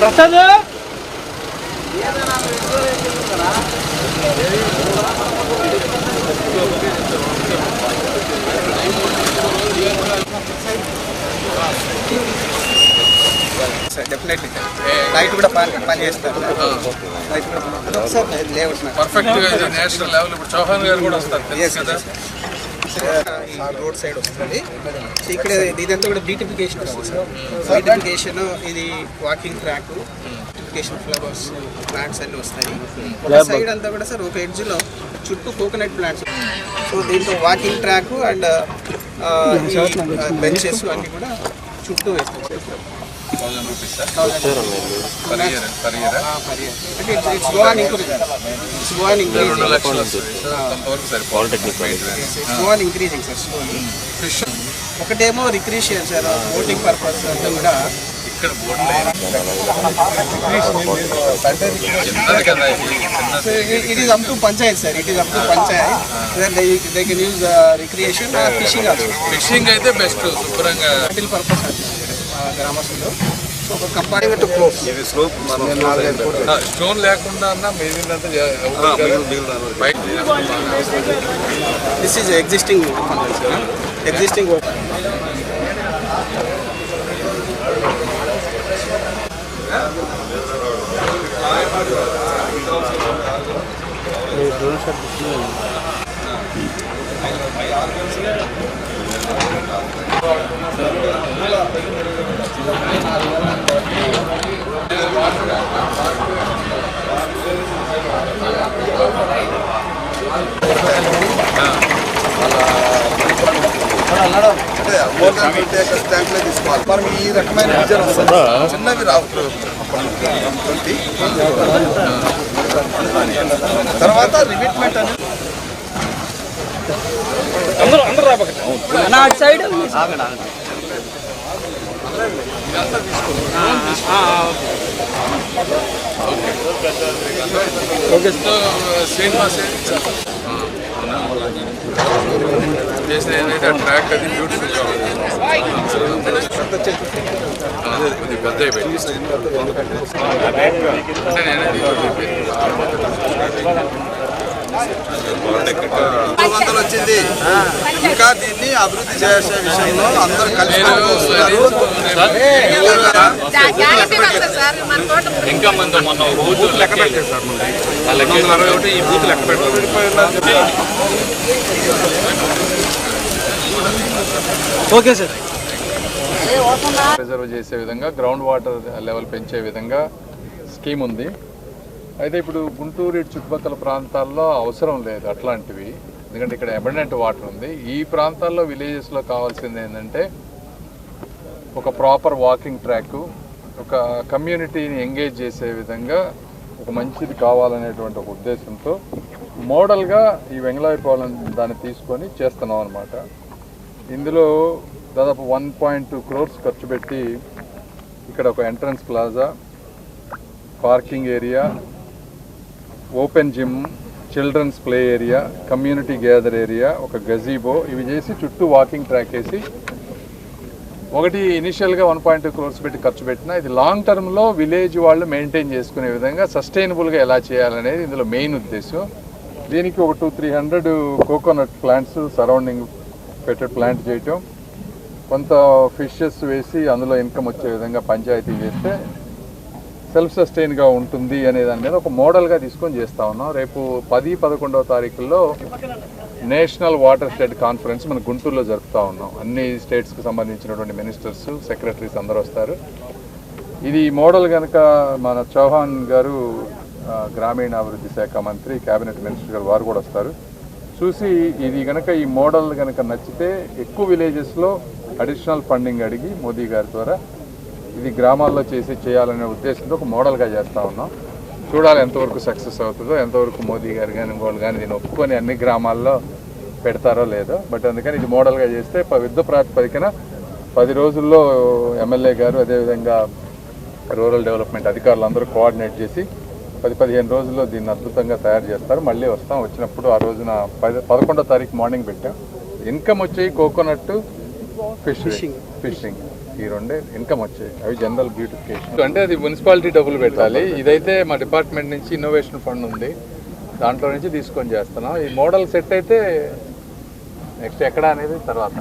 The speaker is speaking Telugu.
ప్రసాద్ సార్ డెఫినెట్లీ లైట్ కూడా పని పని చేస్తారు లైట్ కూడా పర్ఫెక్ట్ నేషనల్ లెవెల్. ఇప్పుడు చౌహాన్ గారు కూడా వస్తారు. తెలుసు కదా? రోడ్ సైడ్ వస్తుంది. సో ఇక్కడ ఇదంతా కూడా బ్యూటిఫికేషన్ వస్తుంది సార్. బ్యూటిఫికేషన్ ఇది walking track beautification flowers plants అన్ని వస్తాయి. ఒక సైడ్ అంతా కూడా సార్ ఒక edge లో చుట్టూ కోకోనట్ ప్లాంట్స్ సో దీంట్లో వాకింగ్ ట్రాక్ అండ్ బెంచెస్ అన్ని కూడా చుట్టూ వేస్తాం. Thousand rupees per year per year it's go it's go రెండు లక్షలు వస్తుంది సార్ కొంతవరకు సరిపోతుంది it's go increasing sir slowly ఒకటేమో రిక్రియేషన్ సార్ ఓటింగ్ పర్పస్ అంతా కూడా ఇక్కడ it is up to panchayat sir it is up to panchayat they can use recreation fishing fishing అయితే బెస్ట్ శుభ్రంగా పర్పస్ పర్పస్ గ్రామస్తులు సో ఒక కంపారిమెంట్ క్లోజ్ స్టోన్ లేకుండా అన్న మిగిలినంత బయట దిస్ ఈజ్ ఎగ్జిస్టింగ్ ఎగ్జిస్టింగ్ మనం ఈ రకమైన విజయం వస్తుంది చిన్నవి రావు ట్వంటీ తర్వాత రిమిట్మెంట్ అనేది అందరూ అందరూ రాబోకండి నా అటు సైడ్? ఓకే. శ్రీనివాస్ చేసిన ఏదైతే ఆ ట్రాక్ అది బ్యూటిఫుల్గా ఉంది. ఆ, ఇది పెద్ద పెట్టి అంటే నేనే వందలు వచ్చింది. ఇంకా దీన్ని అభివృద్ధి చేసే విషయంలో అందరూ కలిసి ఇంకా మంది మొన్న బూత్ లెక్క పెట్టలేదు సార్ అరవై ఒకటి ఈ బూత్ లెక్క పెట్టలేదు ఓకే సార్. ప్రిజర్వ్ చేసే విధంగా గ్రౌండ్ వాటర్ లెవెల్ పెంచే విధంగా స్కీమ్ ఉంది. అయితే ఇప్పుడు గుంటూరు ఇటు చుట్టుపక్కల ప్రాంతాల్లో అవసరం లేదు అట్లాంటివి. ఎందుకంటే ఇక్కడ అబండెంట్ వాటర్ ఉంది. ఈ ప్రాంతాల్లో విలేజెస్లో కావాల్సింది ఏంటంటే ఒక ప్రాపర్ వాకింగ్ ట్రాక్ ఒక కమ్యూనిటీని ఎంగేజ్ చేసే విధంగా ఒక మంచిది కావాలనేటువంటి ఒక ఉద్దేశంతో మోడల్గా ఈ వెంగళాయపాలెం దాన్ని తీసుకొని చేస్తున్నాం అనమాట ఇందులో దాదాపు వన్ పాయింట్ టూ క్రోర్స్ ఖర్చు పెట్టి ఇక్కడ ఒక entrance plaza parking area open gym children's play area community gather area ఒక గజీబో ఇవి చేసి చుట్టూ వాకింగ్ ట్రాక్ వేసి ఒకటి ఇనిషియల్గా వన్ పాయింట్ టూ క్రోర్స్ పెట్టి ఖర్చు పెట్టినా ఇది లాంగ్ టర్మ్లో విలేజ్ వాళ్ళు మెయింటైన్ చేసుకునే విధంగా సస్టైనబుల్గా ఎలా చేయాలనేది ఇందులో మెయిన్ ఉద్దేశం దీనికి ఒక two three hundred coconut plants surrounding పెట్టే ప్లాంట్ చేయటం కొంత ఫిషెస్ వేసి అందులో ఇన్కమ్ వచ్చే విధంగా పంచాయతీ చేస్తే సెల్ఫ్ సస్టైన్గా ఉంటుంది అనే దాని మీద ఒక మోడల్గా తీసుకొని చేస్తా ఉన్నాం. రేపు పది పదకొండవ తారీఖుల్లో నేషనల్ వాటర్ షెడ్ కాన్ఫరెన్స్ మన గుంటూరులో జరుపుతా ఉన్నాం. అన్ని స్టేట్స్కి సంబంధించినటువంటి మినిస్టర్స్ సెక్రటరీస్ అందరూ వస్తారు. ఇది మోడల్ కనుక మన చౌహాన్ గారు గ్రామీణాభివృద్ధి శాఖ మంత్రి కేబినెట్ మినిస్టర్ గారు వారు కూడా వస్తారు. చూసి ఇది కనుక ఈ మోడల్ కనుక నచ్చితే ఎక్కువ విలేజెస్లో అడిషనల్ ఫండింగ్ అడిగి మోదీ గారి ద్వారా ఇది గ్రామాల్లో చేసి చేయాలనే ఉద్దేశంతో ఒక మోడల్గా చేస్తూ ఉన్నాం. చూడాలి ఎంతవరకు సక్సెస్ అవుతుందో ఎంతవరకు మోదీ గారు కానీ ఇంకోళ్ళు కానీ దీన్ని ఒప్పుకొని అన్ని గ్రామాల్లో పెడతారో లేదో. బట్ అందుకని ఇది మోడల్గా చేస్తే ప- యుద్ధ ప్రాతిపదికన పది రోజుల్లో ఎమ్మెల్యే గారు అదేవిధంగా రూరల్ డెవలప్మెంట్ అధికారులు అందరూ కోఆర్డినేట్ చేసి పది పదిహేను రోజుల్లో దీన్ని అద్భుతంగా తయారు చేస్తారు. మళ్ళీ వస్తాం. వచ్చినప్పుడు ఆ రోజున పది పదకొండో తారీఖు మార్నింగ్ పెట్టాం. ఇన్కమ్ వచ్చేవి కోకోనట్ ఫిష్ ఫిషింగ్. ఈ రెండే ఇన్కమ్ వచ్చాయి. అవి జనరల్ బ్యూటిఫికేషన్ అంటే అది మున్సిపాలిటీ డబ్బులు పెట్టాలి. ఇదైతే మా డిపార్ట్మెంట్ నుంచి ఇన్నోవేషన్ ఫండ్ ఉంది. దాంట్లో నుంచి తీసుకొని చేస్తున్నాం. ఈ మోడల్ సెట్ అయితే నెక్స్ట్ ఎక్కడ అనేది తర్వాత.